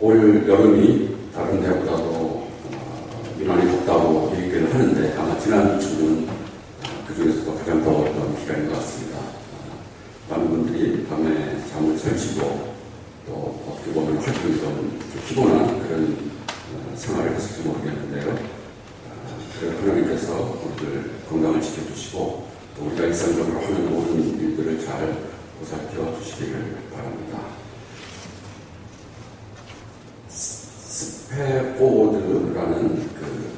올 여름이 다른 데보다도 어, 유난히 덥다고 얘기를 하는데 아마 지난 주는 그 중에서도 가장 더웠던 기간인 것 같습니다. 어, 많은 분들이 밤에 잠을 설치고 또 어떻게 보면 활동이 좀 피곤한 그런 어, 생활을 했을지 모르겠는데요. 어, 그래 하나님께서 우리들 건강을 지켜주시고 또 우리가 일상적으로 하는 모든 일들을 잘 보살펴 주시기를 바랍니다. 스 페포드라는 그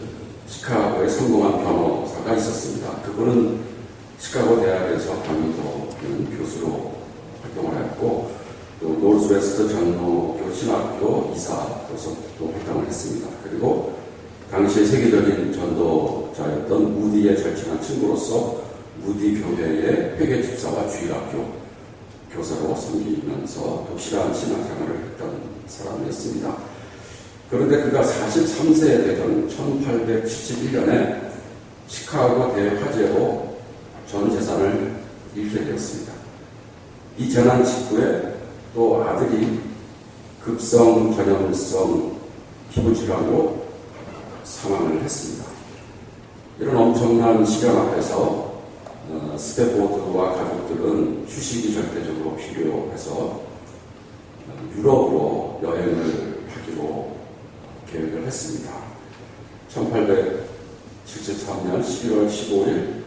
시카고의 성공한 변호사가 있었습니다. 그분은 시카고 대학에서 강의도는 교수로 활동을 했고 또 노스웨스트 전노교 신학교 이사로서 또 활동을 했습니다. 그리고 당시의 세계적인 전도자였던 무디의 절친한 친구로서 무디 교회의 회계 집사와 주일학교 교사로 섬기면서 독실한 신앙생활을 했던 사람이었습니다. 그런데 그가 43세 되던 1871년에 시카고 대화재로 전 재산을 잃게 되었습니다. 이 재난 직후에 또 아들이 급성 전염성 피부질환으로 사망을 했습니다. 이런 엄청난 시련 앞에서 어, 스테포드와 가족들은 휴식이 절대적으로 필요해서 어, 유럽으로 여행을 하기로 계획을 했습니다. 1873년 11월 15일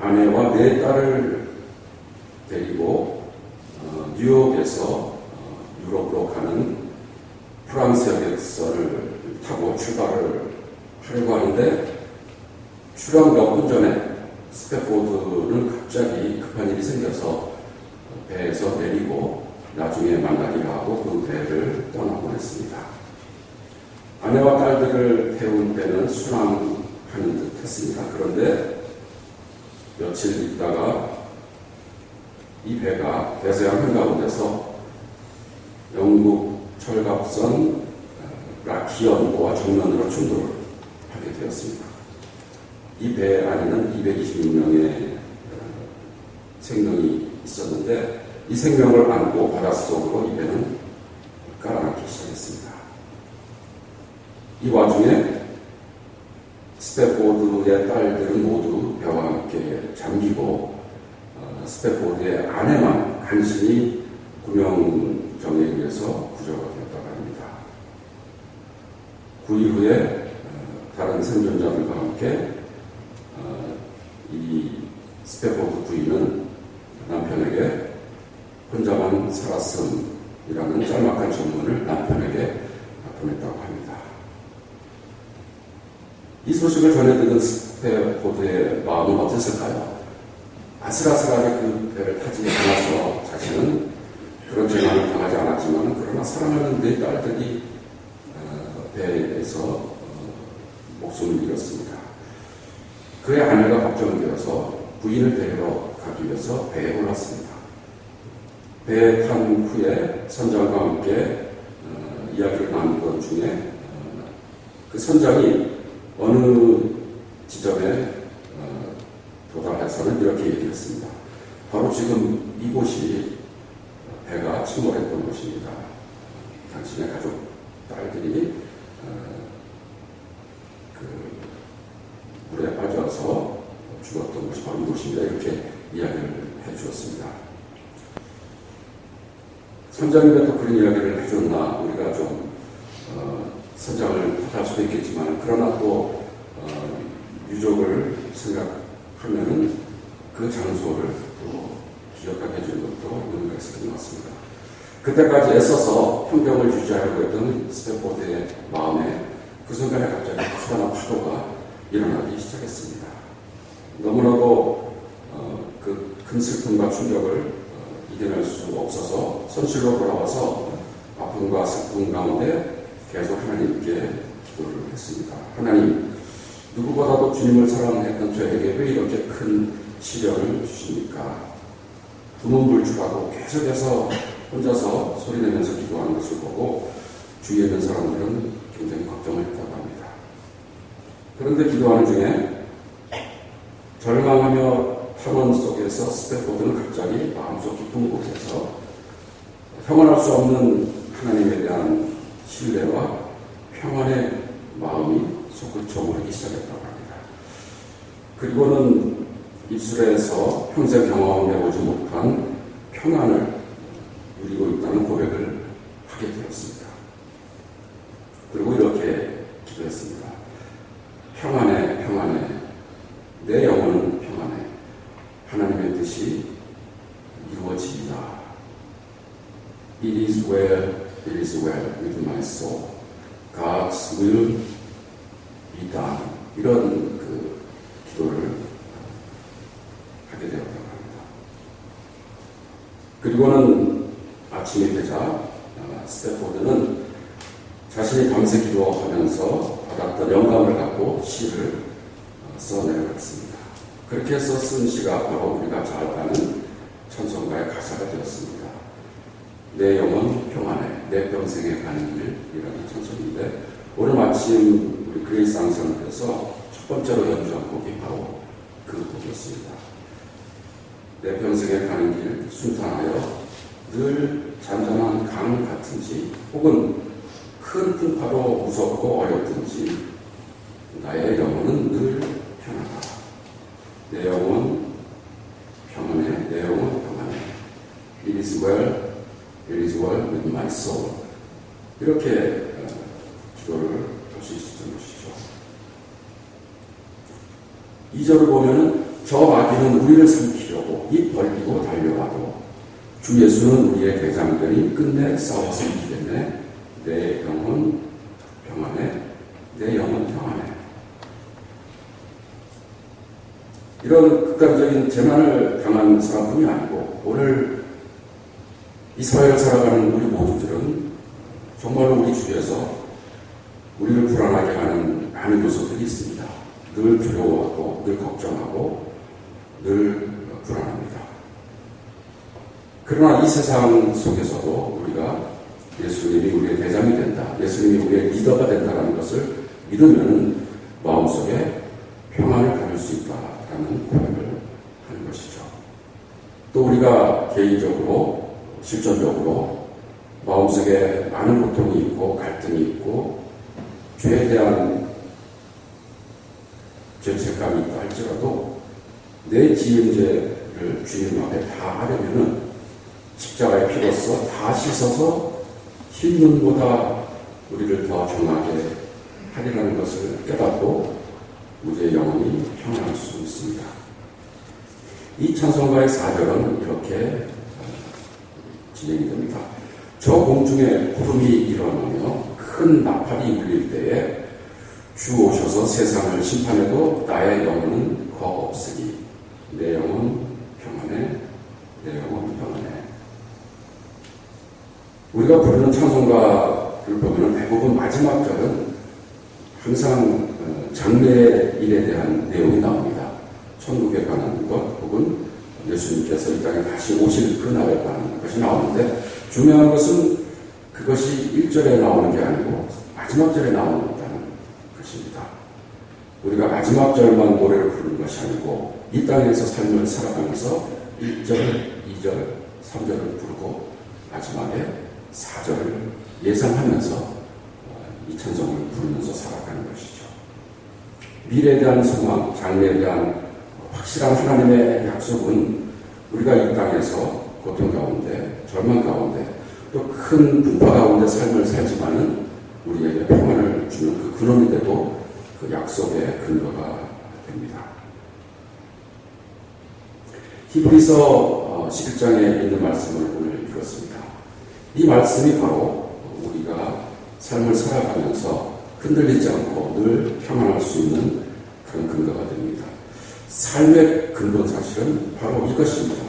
아내와 네 딸을 데리고 어, 뉴욕에서 어, 유럽으로 가는 프랑스 여객선을 타고 출발을 하려고 하는데 출항 몇 분 전에 스태포드는 갑자기 급한 일이 생겨서 배에서 내리고 나중에 만나기로 하고 그 배를 떠나곤 했습니다. 아내와 딸들을 태운 배는 순항하는 듯 했습니다. 그런데 며칠 있다가 이 배가 대서양 한가운데서 영국 철갑선 라키언호와 정면으로 충돌을 하게 되었습니다. 이 배 안에는 226명의 생명이 있었는데 이 생명을 안고 바닷속으로 이 배는 깔아앉기 시작했습니다. 이 와중에 스태포드의 딸들은 모두 배와 함께 잠기고 어, 스태포드의 아내만 간신히 구명정에 의해서 구조가 되었다고 합니다. 그 이후에 어, 다른 생존자들과 함께 어, 이 스태포드 부인은 남편에게 혼자만 살았음이라는 짤막한 전문을 남편에게 보냈다고 합니다. 이 소식을 전해듣는 스태포드의 마음은 어땠을까요? 아슬아슬하게 그 배를 타지 않아서 자신은 그런 재난을 당하지 않았지만 그러나 사랑하는 네 딸들이 어, 배에서 어, 목숨을 잃었습니다. 그의 아내가 걱정되어서 부인을 데리러 가기 위해서 배에 올랐습니다. 배에 탄 후에 선장과 함께 어, 이야기를 나누던 중에 어, 그 선장이 어느 지점에 어, 도달해서는 이렇게 얘기했습니다. 바로 지금 이곳이 배가 침몰했던 곳입니다. 당신의 가족 딸들이 어, 그 물에 빠져서 죽었던 곳이 바로 이곳입니다. 이렇게 이야기를 해주었습니다. 또 그런 이야기를 해줬나 우리가 좀 어, 선장을 탓할 수도 있겠지만 그러나 또 어, 유족을 생각하면은 그 장소를 또 기억하게 해주는 것도 의미가 있을 것 같습니다. 그때까지 애써서 평경을 유지하려고 했던 스태포드의 마음에 그 순간에 갑자기 커다란 파도가 일어나기 시작했습니다. 너무나도 어, 그큰 슬픔과 충격을 어, 이겨낼 수 없어서 손실로 돌아와서 아픔과 슬픔 가운데 계속 하나님께 기도를 했습니다. 하나님, 누구보다도 주님을 사랑했던 저에게 왜 이렇게 큰 시련을 주십니까? 두문불출하고 계속해서 혼자서 소리내면서 기도하는 것을 보고 주위에 있는 사람들은 굉장히 걱정을 했다고 합니다. 그런데 기도하는 중에 절망하며 탐원 속에서 스태포드는 갑자기 마음속 깊은 곳에서 형언할 수 없는 하나님에 대한 신뢰와 평안의 마음이 오르기 시작했다고 합니다. 그리고는 입술에서 평생 경험해보지 못한 평안을 누리고 있다는 고백을 하게 되었습니다. 그리고 이렇게 기도했습니다. 평안해, 평안해. 내 영혼은 평안해. 하나님의 뜻이 이루어집니다. It is well, it is well with my soul. God's will be done. 이런 그 기도를 하게 되었다고 합니다. 그리고는 아침이 되자 아, 스태포드는 자신이 밤새 기도하면서 받았던 영감을 갖고 시를 어, 써내려갔습니다. 그렇게 해서 쓴 시가 바로 우리가 잘 아는 찬송가의 가사가 되었습니다. 내 영혼 평안해, 내 평생에 가는 길이라는 찬송인데 오늘 마침 우리 그레이스 앙상에서 첫 번째로 연주한 곡이 바로 그 곡이었습니다. 내 평생에 가는 길 순탄하여 늘 잔잔한 강 같은지 혹은 큰 풍파도 무섭고 어렵든지 나의 영혼은 늘 편하다. 내 영혼 평안해, 내 영혼 평안해. It is well, it is well with my soul. 이렇게 어, 기도를 할 수 있었던 것이죠. 2절을 보면은 저 아기는 우리를 삼키려고 입 벌리고 달려와도 주 예수는 우리의 대장들이 끝내 싸워서 이기겠네. 내 영혼 평안해. 내 영혼 평안해. 이런 극단적인 재난을 당한 사람뿐이 아니고 오늘 이 사회를 살아가는 우리 모두들은 정말로 우리 주위에서 우리를 불안하게 하는 많은 요소들이 있습니다. 늘 두려워하고 늘 걱정하고 늘 불안합니다. 그러나 이 세상 속에서도 우리가 예수님이 우리의 대장이 된다. 예수님이 우리의 리더가 된다는 것을 믿으면 마음속에 평안을 가질 수 있다라는 고백을 하는 것이죠. 또 우리가 개인적으로 실전적으로 마음속에 많은 고통이 있고 갈등이 있고 죄에 대한 죄책감이 있다 할지라도 내 지은 죄를 주님 앞에 다 하려면은 십자가의 피로써 다 씻어서 흰 눈보다 우리를 더 정하게 하리라는 것을 깨닫고 우리의 영혼이 평안할 수 있습니다. 이 찬송가의 4절은 이렇게 진행이 됩니다. 저 공중에 구름이 일어나며 큰 나팔이 울릴 때에 주 오셔서 세상을 심판해도 나의 영혼은 겁 없으니 내 영혼 평안해 내 영혼 평안해 우리가 부르는 찬송가를 보면 대부분 마지막 절은 항상 장래의 일에 대한 내용이 나옵니다. 천국에 관한 것 혹은 예수님께서 이 땅에 다시 오실 그날에 관한 것이 나오는데 중요한 것은 그것이 1절에 나오는 게 아니고 마지막 절에 나온다는 것입니다. 우리가 마지막 절만 노래를 부르는 것이 아니고 이 땅에서 삶을 살아가면서 1절, 2절, 3절을 부르고 마지막에 4절을 예상하면서 이 찬송을 부르면서 살아가는 것이죠. 미래에 대한 소망, 장래에 대한 확실한 하나님의 약속은 우리가 이 땅에서 고통 가운데, 절망 가운데, 또 큰 분파 가운데 삶을 살지만은 우리에게 평안을 주는 그 되고 그 약속의 근거가 됩니다. 히브리서 11장에 있는 말씀을 오늘 읽었습니다. 이 말씀이 바로 우리가 삶을 살아가면서 흔들리지 않고 늘 평안할 수 있는 그런 근거가 됩니다. 삶의 근본 사실은 바로 이것입니다.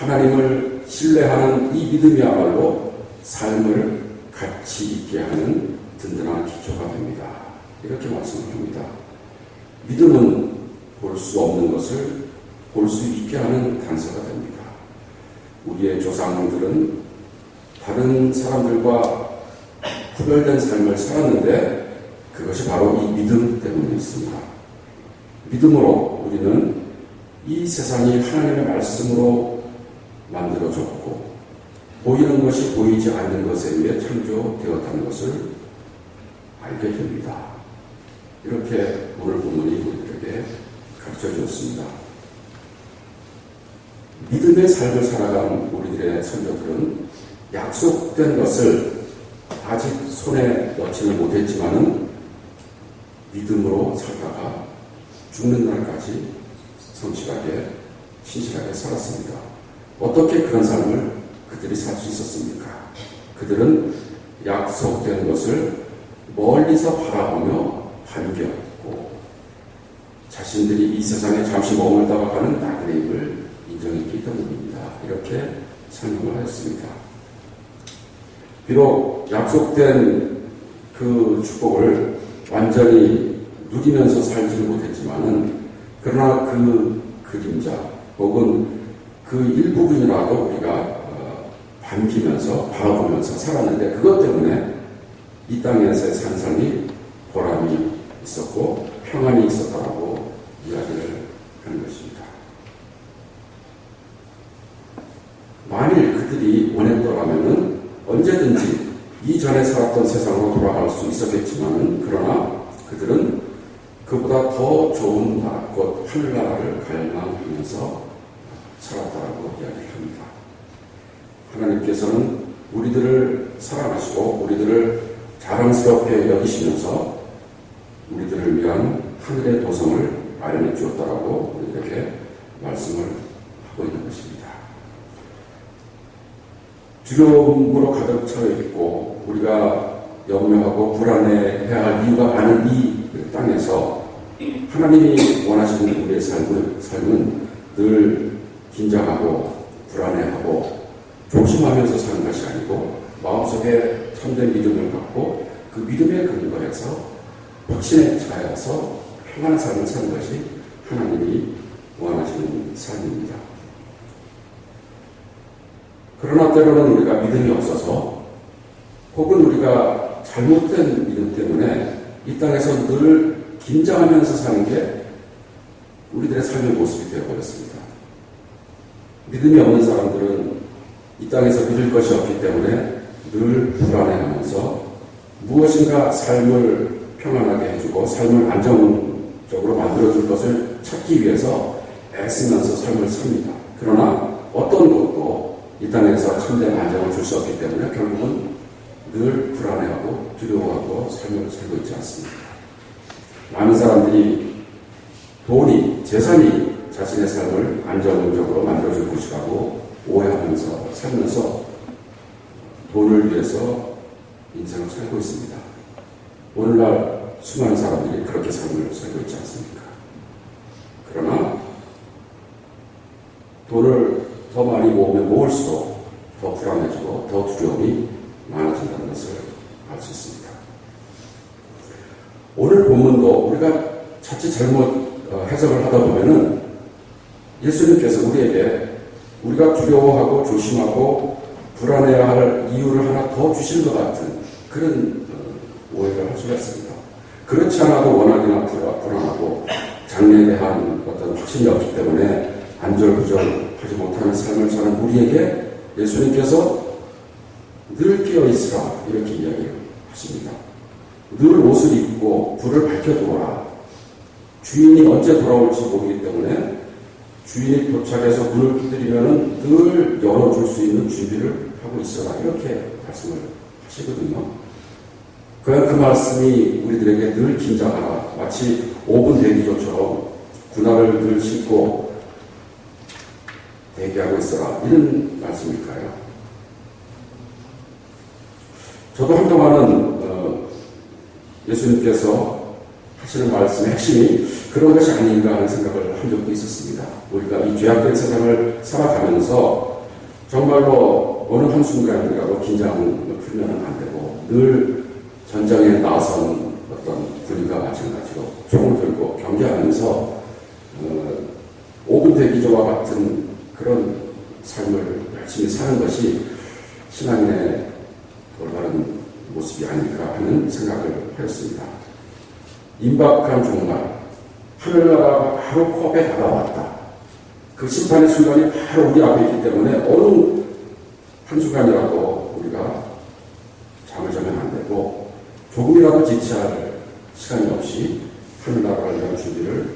하나님을 신뢰하는 이 믿음이야말로 삶을 가치 있게 하는 든든한 기초가 됩니다. 이렇게 말씀을 합니다. 믿음은 볼 수 없는 것을 볼 수 있게 하는 단서가 됩니다. 우리의 조상들은 다른 사람들과 구별된 삶을 살았는데 그것이 바로 이 믿음 때문에 있습니다. 믿음으로 우리는 이 세상이 하나님의 말씀으로 만들어졌고 보이는 것이 보이지 않는 것에 의해 창조되었다는 것을 알게 됩니다. 이렇게 오늘 본문이 우리들에게 가르쳐 주었습니다. 믿음의 삶을 살아가는 우리들의 선조들은 약속된 것을 아직 손에 넣지는 못했지만은 믿음으로 살다가 죽는 날까지 성실하게 신실하게 살았습니다. 어떻게 그런 삶을 그들이 살 수 있었습니까? 그들은 약속된 것을 멀리서 바라보며 반겼고 자신들이 이 세상에 잠시 머물다가 가는 나그네 입을 인정했기 때문입니다. 이렇게 설명을 하였습니다. 비록 약속된 그 축복을 완전히 누리면서 살지는 못했지만은 그러나 그 그림자 혹은 그 일부분이라도 우리가 어, 반기면서 바라보면서 살았는데 그것 때문에 이 땅에서의 산상이 보람이 있었고 평안이 있었다라고 이야기를 하는 것입니다. 만일 그들이 원했더라면은 언제든지 이전에 살았던 세상으로 돌아갈 수 있었겠지만은 그러나 그들은 그보다 더 좋은 나라, 곧 하늘나라를 갈망하면서 살았다라고 이야기를 합니다. 하나님께서는 우리들을 사랑하시고 우리들을 자랑스럽게 여기시면서 우리들을 위한 하늘의 도성을 마련해 주었다라고 우리들에게 말씀을 하고 있는 것입니다. 두려움으로 가득 차 있고 우리가 염려하고 불안해해야 할 이유가 많은 이 땅에서 하나님이 원하시는 우리의 삶은, 삶은 늘 긴장하고 불안해하고 조심하면서 사는 것이 아니고 마음속에 참된 믿음을 갖고 그 믿음에 근거해서 확신에 차여서 평안한 삶을 사는 것이 하나님이 원하시는 삶입니다. 그러나 때로는 우리가 믿음이 없어서 혹은 우리가 잘못된 믿음 때문에 이 땅에서 늘 긴장하면서 사는 게 우리들의 삶의 모습이 되어버렸습니다. 믿음이 없는 사람들은 이 땅에서 믿을 것이 없기 때문에 늘 불안해하면서 무엇인가 삶을 평안하게 해주고 삶을 안정적으로 만들어줄 것을 찾기 위해서 애쓰면서 삶을 삽니다. 그러나 어떤 것도 이 땅에서 참된 안정을 줄 수 없기 때문에 결국은 늘 불안해하고 두려워하고 삶을 살고 있지 않습니다. 많은 사람들이 돈이, 재산이 자신의 삶을 안정적으로 만들어줄 것이라고 오해하면서 살면서 돈을 위해서 인생을 살고 있습니다. 오늘날 수많은 사람들이 그렇게 삶을 살고 있지 않습니까? 그러나 돈을 더 많이 모으면 모을수록 더 불안해지고 더 두려움이 많아진다는 것을 알 수 있습니다. 오늘 본문도 우리가 자칫 잘못 어, 해석을 하다 보면은 예수님께서 우리에게 우리가 두려워하고 조심하고 불안해야 할 이유를 하나 더 주실 것 같은 그런 어, 오해를 할 수가 있습니다. 그렇지 않아도 워낙이나 불안하고 장래에 대한 어떤 확신이 없기 때문에 안절부절하지 못하는 삶을 사는 우리에게 예수님께서 늘 깨어 있으라 이렇게 이야기를 하십니다. 늘 옷을 입고 불을 밝혀두어라. 주인이 언제 돌아올지 모르기 때문에 주인이 도착해서 문을 두드리면 늘 열어줄 수 있는 준비를 하고 있어라. 이렇게 말씀을 하시거든요. 그냥 그 말씀이 우리들에게 늘 긴장하라. 마치 5분 대기조처럼 군화를 늘 신고 대기하고 있어라. 이런 말씀일까요? 저도 한동안은 어, 예수님께서 하시는 말씀의 핵심이 그런 것이 아닌가 하는 생각을 한 적도 있었습니다. 우리가 이 죄악된 세상을 살아가면서 정말로 어느 한순간이라도 긴장을 풀면 안 되고 늘 전장에 나선 어떤 군인과 마찬가지로 총을 들고 경계하면서 어, 5분 대기조와 같은 그런 삶을 열심히 사는 것이 신앙인의 올바른 모습이 아닐까 하는 생각을 하였습니다. 임박한 종말, 하늘나라가 바로 코앞에 다가왔다. 그 심판의 순간이 바로 우리 앞에 있기 때문에 어느 한순간이라도 우리가 잠을 자면 안 되고 조금이라도 지체할 시간이 없이 하늘나라를 위한 준비를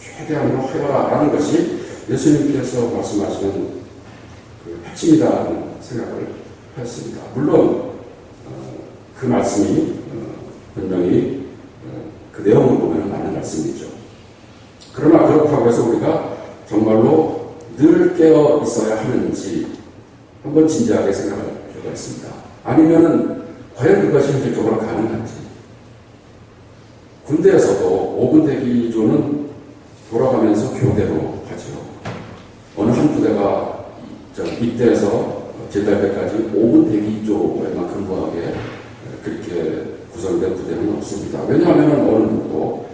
최대한으로 하여라라는 것이 예수님께서 말씀하시는 그 핵심이라는 생각을 했습니다. 물론 어, 그 말씀이 어, 분명히 어, 그 내용을 보면 맞는 말씀이죠. 그러나 그렇다고 해서 우리가 정말로 늘 깨어 있어야 하는지 한번 진지하게 생각할 필요가 있습니다. 아니면은 과연 그것이 현실적으로 가능한지. 군대에서도 5분 대기조는 돌아가면서 교대로 하죠. 어느 한 부대가 저 입대해서 제대할 때까지 5분 대기조에만 근무하게 그렇게 구성된 부대는 없습니다. 왜냐하면 어느 누구도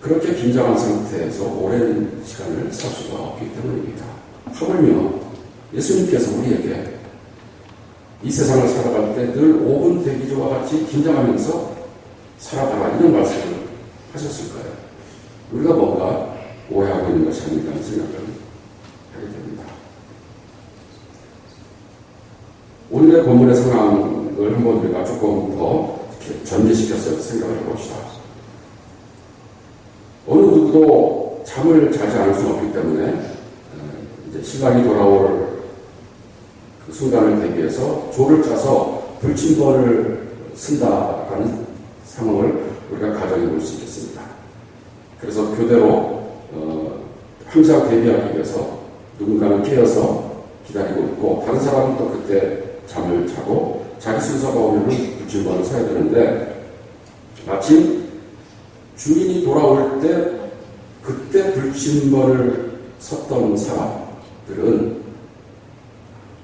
그렇게 긴장한 상태에서 오랜 시간을 살 수가 없기 때문입니다. 하물며 예수님께서 우리에게 이 세상을 살아갈 때 늘 5분 대기조와 같이 긴장하면서 살아가라 이런 말씀을 하셨을까요? 우리가 뭔가 오해하고 있는 것이 아닌가 생각을 하게 됩니다. 오늘의 본문의 상황을 한번 우리가 조금 더 전개시켜서 생각을 해봅시다. 어느 누구도 잠을 자지 않을 수 없기 때문에 이제 신랑이 돌아올 그 순간을 대비해서 조를 짜서 불침번을 쓴다라는 상황을 우리가 가정해 볼 수 있겠습니다. 그래서 교대로 어, 항상 대비하기 위해서 누군가는 깨어서 기다리고 있고 다른 사람은 또 그때 잠을 자고 자기 순서가 오면 불침번을 써야 되는데 마침 주인이 돌아올 때 그때 불침번을 섰던 사람들은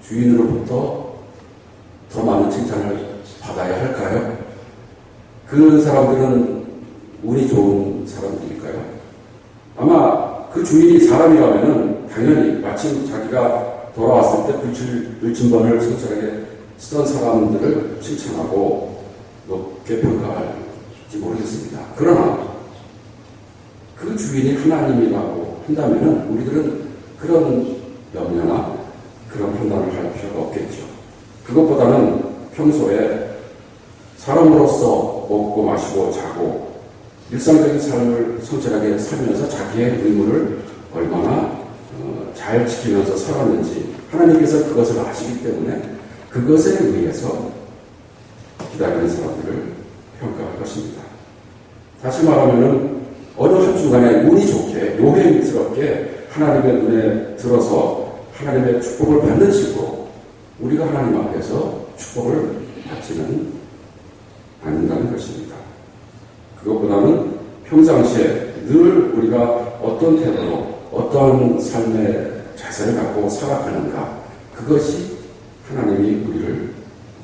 주인으로부터 더 많은 칭찬을 받아야 할까요? 그 사람들은 운이 좋은 사람들일까요? 아마 그 주인이 사람이라면 당연히 마침 자기가 돌아왔을 때 불칠, 불침번을 성실하게 쓰던 사람들을 칭찬하고 높게 평가할지 모르겠습니다. 그러나 그 주인이 하나님이라고 한다면 우리들은 그런 염려나 그런 판단을 할 필요가 없겠죠. 그것보다는 평소에 사람으로서 먹고 마시고 자고 일상적인 삶을 성실하게 살면서 자기의 의무를 얼마나 어, 잘 지키면서 살았는지 하나님께서 그것을 아시기 때문에 그것에 의해서 기다리는 사람들을 평가할 것입니다. 다시 말하면은 어느 한 순간에 운이 좋게 요행스럽게 하나님의 눈에 들어서 하나님의 축복을 받는 식으로 우리가 하나님 앞에서 축복을 받지는 않는다는 것입니다. 그것보다는 평상시에 늘 우리가 어떤 태도로 어떤 삶의 자세를 갖고 살아가는가 그것이 하나님이 우리를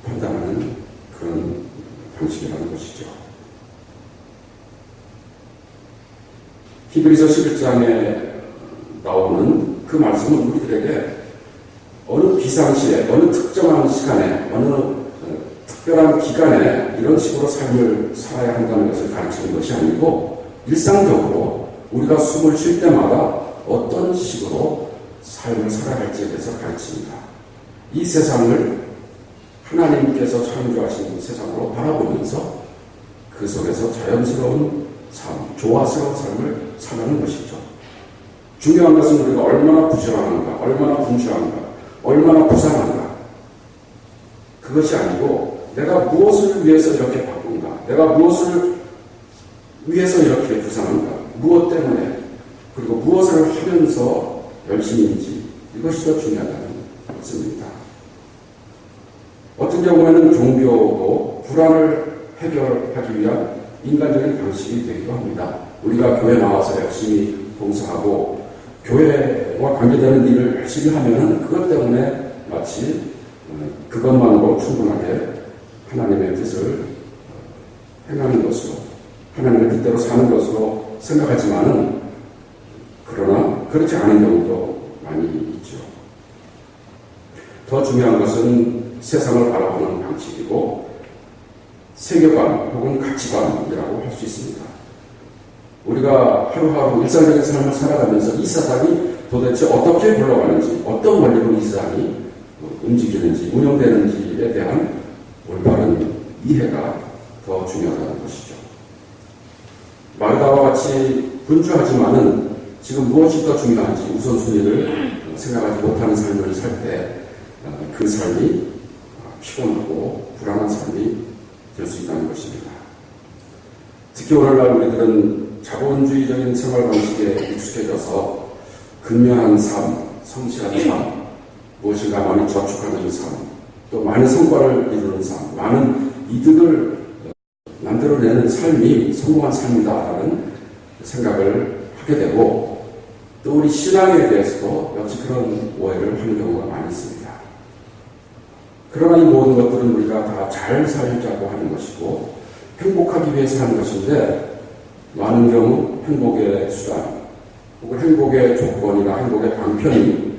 판단하는 그런 방식이라는 것이죠. 히브리서 11장에 나오는 그 말씀은 우리들에게 어느 비상시에, 어느 특정한 시간에, 어느 특별한 기간에 이런 식으로 삶을 살아야 한다는 것을 가르치는 것이 아니고 일상적으로 우리가 숨을 쉴 때마다 어떤 식으로 삶을 살아야 할지에 대해서 가르칩니다. 이 세상을 하나님께서 창조하신 세상으로 바라보면서 그 속에서 자연스러운 삶, 조화스러운 삶을 살아가는 것이죠. 중요한 것은 우리가 얼마나 부지런한가, 얼마나 분주한가, 얼마나 부산한가. 그것이 아니고 내가 무엇을 위해서 이렇게 바쁜가, 내가 무엇을 위해서 이렇게 부산한가, 무엇 때문에, 그리고 무엇을 하면서 열심인지 이것이 더 중요하다는 것입니다. 어떤 경우에는 종교도 불안을 해결하기 위한 인간적인 방식이 되기도 합니다. 우리가 교회 나와서 열심히 봉사하고 교회와 관계되는 일을 열심히 하면 그것 때문에 마치 그것만으로 충분하게 하나님의 뜻을 행하는 것으로 하나님의 뜻대로 사는 것으로 생각하지만은 그러나 그렇지 않은 경우도 많이 있죠. 더 중요한 것은 세상을 바라보는 방식이고 세계관 혹은 가치관이라고 할 수 있습니다. 우리가 하루하루 일상적인 삶을 살아가면서 이 세상이 도대체 어떻게 굴러가는지, 어떤 원리로 이 세상이 어, 움직이는지 운영되는지에 대한 올바른 이해가 더 중요하다는 것이죠. 마르다와 같이 분주하지만은 지금 무엇이 더 중요한지 우선순위를 생각하지 못하는 삶을 살 때 그 삶이 피곤하고 불안한 삶이 될 수 있다는 것입니다. 특히 오늘날 우리들은 자본주의적인 생활 방식에 익숙해져서 근면한 삶, 성실한 삶, 무엇인가 많이 저축하는 삶, 또 많은 성과를 이루는 삶, 많은 이득을 만들어내는 삶이 성공한 삶이다라는 생각을 하게 되고 또 우리 신앙에 대해서도 역시 그런 오해를 하는 경우가 많이 있습니다. 그러나 이 모든 것들은 우리가 다 잘 살자고 하는 것이고 행복하기 위해서 하는 것인데 많은 경우 행복의 수단 혹은 행복의 조건이나 행복의 방편이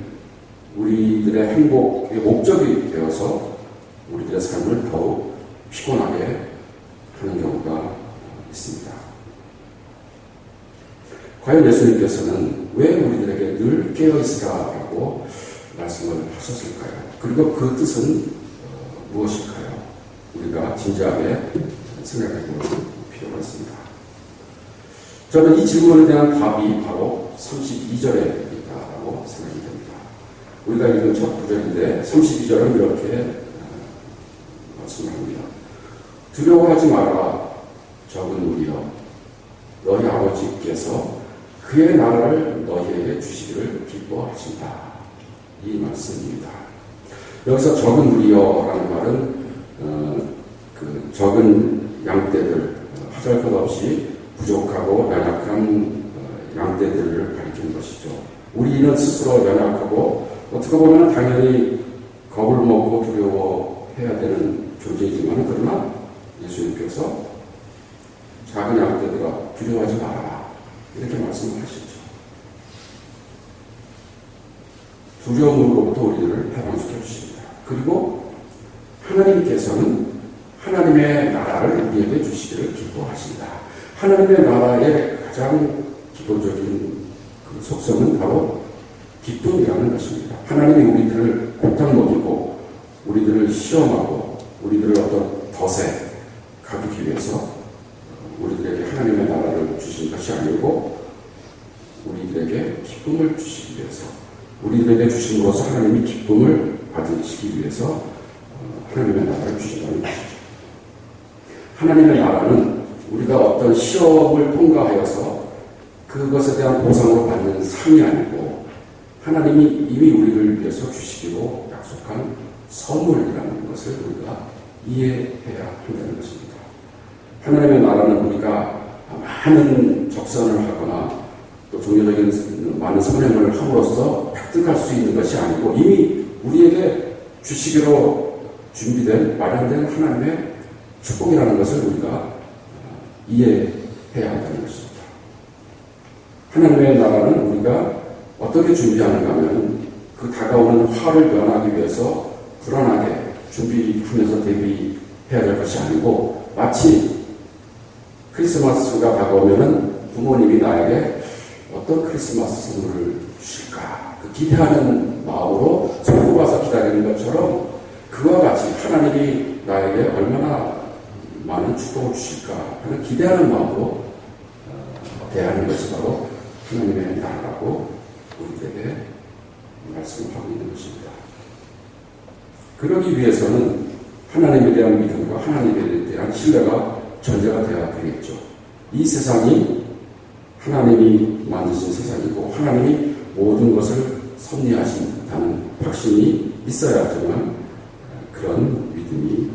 우리들의 행복의 목적이 되어서 우리들의 삶을 더욱 피곤하게 하는 경우가 있습니다. 과연 예수님께서는 왜 우리들에게 늘 깨어있으라라고 말씀을 하셨을까요? 그리고 그 뜻은 무엇일까요? 우리가 진지하게 생각해 볼 필요가 있습니다. 저는 이 질문에 대한 답이 바로 32절에 있다고 생각이 됩니다. 우리가 읽은 첫 구절인데 32절은 이렇게 말씀합니다. 두려워하지 마라 적은 우리여 너희 아버지께서 그의 나라를 너희에게 주시기를 기뻐하신다. 이 말씀입니다. 여기서 적은 무리여라는 말은 어, 그 적은 양떼들 하잘 것 없이 부족하고 연약한 어, 양떼들을 가리키는 것이죠. 우리는 스스로 연약하고 어떻게 보면 당연히 겁을 먹고 두려워해야 되는 존재이지만 그러나 예수님께서 작은 양떼들아 두려워하지 말아라 이렇게 말씀하시죠. 두려움으로부터 우리를 해방시켜 주십니다. 그리고 하나님께서는 하나님의 나라를 우리에게 주시기를 기뻐하신다. 하나님의 나라의 가장 기본적인 그 속성은 바로 기쁨이라는 것입니다. 하나님이 우리들을 고탕 먹이고 우리들을 시험하고 우리들을 어떤 덫에 가두기 위해서 우리들에게 하나님의 나라를 주신 것이 아니고 우리들에게 기쁨을 주시기 위해서 우리들에게 주심으로써 하나님이 기쁨을 받으시기 위해서 어, 하나님의 나라를 주신다는 것이죠. 하나님의 나라는 우리가 어떤 시험을 통과하여서 그것에 대한 보상으로 받는 상이 아니고 하나님이 이미 우리를 위해서 주시기로 약속한 선물이라는 것을 우리가 이해해야 한다는 것입니다. 하나님의 나라는 우리가 많은 적선을 하거나 또 종교적인 많은 선행을 함으로써 획득할 수 있는 것이 아니고 이미 우리에게 주시기로 준비된 마련된 하나님의 축복이라는 것을 우리가 이해해야 한다는 것입니다. 하나님의 나라는 우리가 어떻게 준비하는가 하면 그 다가오는 화를 면하기 위해서 불안하게 준비하면서 대비해야 될 것이 아니고 마치 크리스마스가 다가오면은 부모님이 나에게 어떤 크리스마스 선물을 주실까 그 기대하는 마음으로 손꼽아서 기다리는 것처럼 그와 같이 하나님이 나에게 얼마나 많은 축복을 주실까 하는 기대하는 마음으로 어, 대하는 것이 바로 하나님의 나라라고 우리에게 말씀을 하고 있는 것입니다. 그러기 위해서는 하나님에 대한 믿음과 하나님에 대한 신뢰가 전제가 되어야 되겠죠. 이 세상이 하나님이 만드신 세상이고 하나님이 모든 것을 섭리하신다는 확신이 있어야지만 그런 믿음이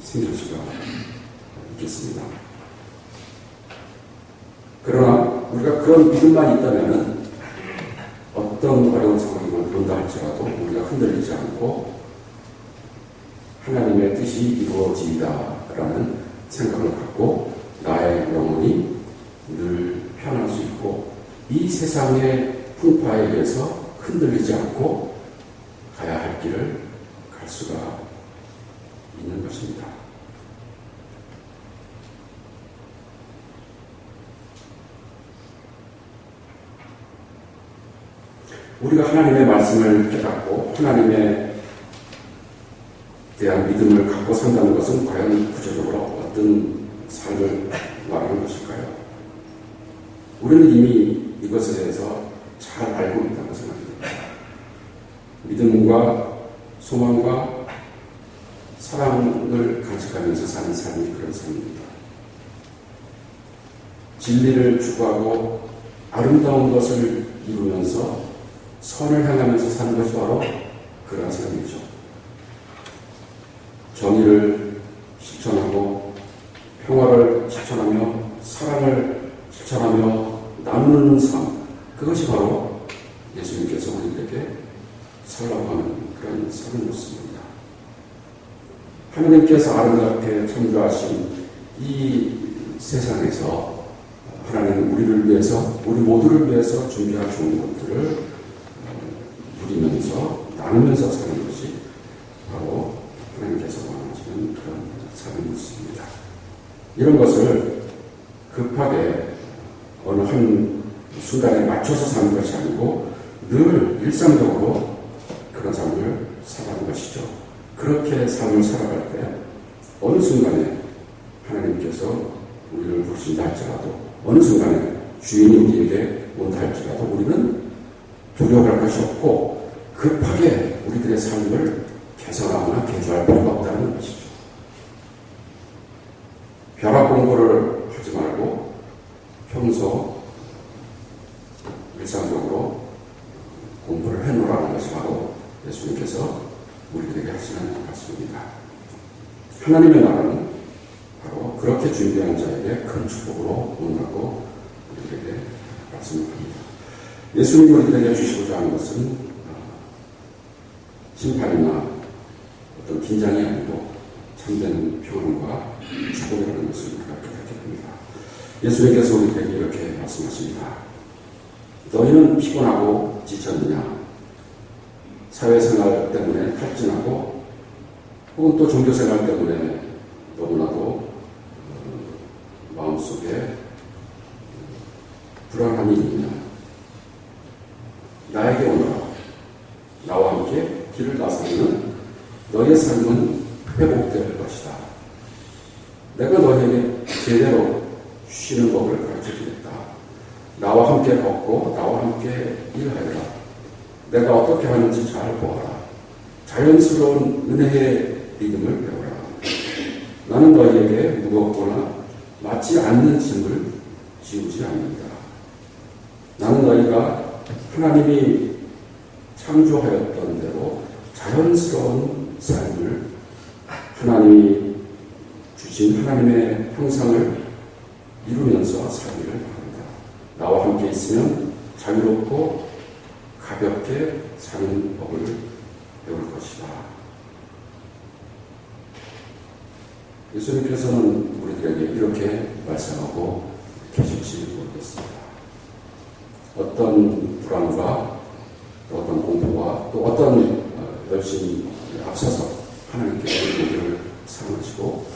생길 수가 있겠습니다. 그러나 우리가 그런 믿음만 있다면 어떤 어려운 상황이 온다 할지라도 우리가 흔들리지 않고 하나님의 뜻이 이루어지다라는 생각을 갖고 나의 영혼이 늘 편할 수 있고 이 세상의 풍파에 의해서 흔들리지 않고 가야 할 길을 갈 수가 있는 것입니다. 우리가 하나님의 말씀을 깨닫고 하나님의 대한 믿음을 갖고 산다는 것은 과연 구체적으로 어떤 삶을 말하는 것일까요? 우리는 이미 이것에 대해서 잘 알고 있다고 생각합니다. 믿음과 소망과 사랑을 간직하면서 사는 삶이 그런 삶입니다. 진리를 추구하고 아름다운 것을 이루면서 선을 향하면서 사는 것이 바로 그런 삶이죠. 정의를 실천하고 평화를 실천하며 사랑을 그것이 바로 예수님께서 우리에게 살라고 하는 그런 삶의 모습입니다. 하나님께서 아름답게 창조하신 이 세상에서 하나님은 우리를 위해서 우리 모두를 위해서 준비한 좋은 것들을 어, 누리면서 나누면서 사는 것이 바로 하나님께서 원하시는 그런 삶의 모습입니다. 이런 것을 급하게 어느 한 순간에 맞춰서 사는 것이 아니고 늘 일상적으로 그런 삶을 살아가는 것이죠. 그렇게 삶을 살아갈 때 어느 순간에 하나님께서 우리를 부르신다 할지라도 어느 순간에 주인이 우리에게 온다 할지라도 우리는 두려워할 것이 없고 급하게 우리들의 삶을 개선하거나 개조할 필요가 없다는 것이죠. 벼락 공부를 하지 말고 평소 일상적으로 공부를 해놓으라는 것이 바로 예수님께서 우리들에게 하시는 말씀입니다. 하나님의 나라는 바로 그렇게 준비한 자에게 큰 축복으로 온다고 우리에게 말씀합니다. 예수님이 우리들에게 주시고자 하는 것은 어, 심판이나 어떤 긴장이 아니고 참된 평안과 축복이라는 것을 우리가 깨닫게 됩니다. 예수님께서 우리에게 이렇게 말씀하십니다. 너희는 피곤하고 지쳤느냐? 사회생활 때문에 탈진하고 혹은 또 종교생활 때문에 너무나도 어, 마음속에 불안함이 있느냐? 나에게 오너라. 나와 함께 길을 나서면 너의 삶은 회복될 것이다. 내가 너에게 제대로 쉬는 법을 가르쳐 주겠다. 나와 함께 걷고 나와 함께 일하여라. 내가 어떻게 하는지 잘 보아라. 자연스러운 은혜의 믿음을 배워라. 나는 너희에게 무겁거나 맞지 않는 짐을 지우지 않는다. 나는 너희가 하나님이 창조하였던 대로 자연스러운 삶을 하나님이 주신 하나님의 형상을 이루면서 살기를 바랍니다. 나와 함께 있으면 자유롭고 가볍게 사는 법을 배울 것이다. 예수님께서는 우리들에게 이렇게 말씀하고 계실지 모르겠습니다. 어떤 불안과 또 어떤 공포와 또 어떤 열심히 앞서서 하나님께서 우리를 사랑하시고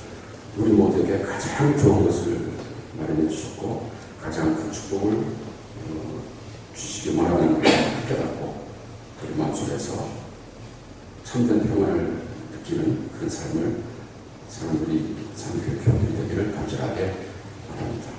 우리 모두에게 가장 좋은 것을 마련해 주셨고 가장 큰 축복을 어, 주시기 원하는 것을 깨닫고 우리 마음속에서 참된 평안을 느끼는 그런 삶을 사람들이 사는 교회들이 되기를 간절하게 바랍니다.